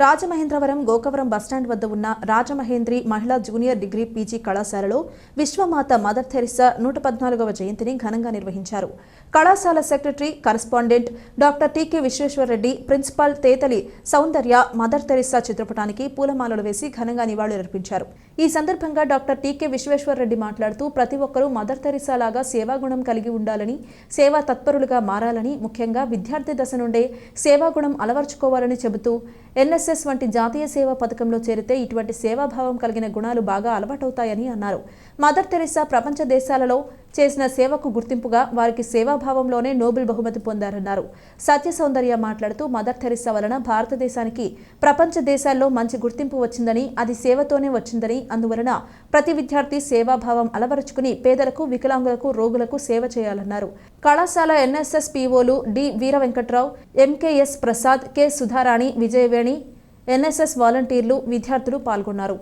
Rajamahendravaram Gokavaram bus stand వద్ద ఉన్న రాజమహేంద్రి మహిళా జూనియర్ డిగ్రీ పీజీ కళాశాలలో విశ్వమాత మదర్ థెరిసా నూట పద్నాలుగవ జయంతిని ఘనంగా నిర్వహించారు. కళాశాల secretary correspondent doctor T K Visweswara Reddy principal Tetali Soundarya mother Teresa చిత్రపటానికి పూలమాలలు వేసి ఘనంగా నివాళులర్పించారు. ఈ సందర్భంగా డాక్టర్ టీకే విశ్వేశ్వరరెడ్డి మాట్లాడుతూ ప్రతి ఒక్కరూ మదర్ తెరిసా లాగా సేవాగుణం కలిగి ఉండాలని సేవా తత్పరులుగా మారాలని ముఖ్యంగా విద్యార్థి దశ నుండే సేవాగుణం అలవర్చుకోవాలని చెబుతూ ఎన్ఎస్ఎస్ వంటి జాతీయ సేవా పథకంలో చేరితే ఇటువంటి సేవాభావం కలిగిన గుణాలు బాగా అలవాటవుతాయని అన్నారు. మదర్ తెరిసా ప్రపంచ దేశాలలో చేసిన సేవకు గుర్తింపుగా వారికి సేవాభావంలోనే నోబెల్ బహుమతి పొందారన్నారు. సత్య సౌందర్య మాట్లాడుతూ మదర్ థెరిసా వలన భారతదేశానికి ప్రపంచ దేశాల్లో మంచి గుర్తింపు వచ్చిందని అది సేవతోనే వచ్చిందని అందువలన ప్రతి విద్యార్థి సేవాభావం అలవరుచుకుని పేదలకు వికలాంగులకు రోగులకు సేవ చేయాలన్నారు. కళాశాల ఎన్ఎస్ఎస్ పీఓలు D. Veera Venkatrao MKS Prasad K. Sudharani Vijayaveni NSS వాలంటీర్లు విద్యార్థులు పాల్గొన్నారు.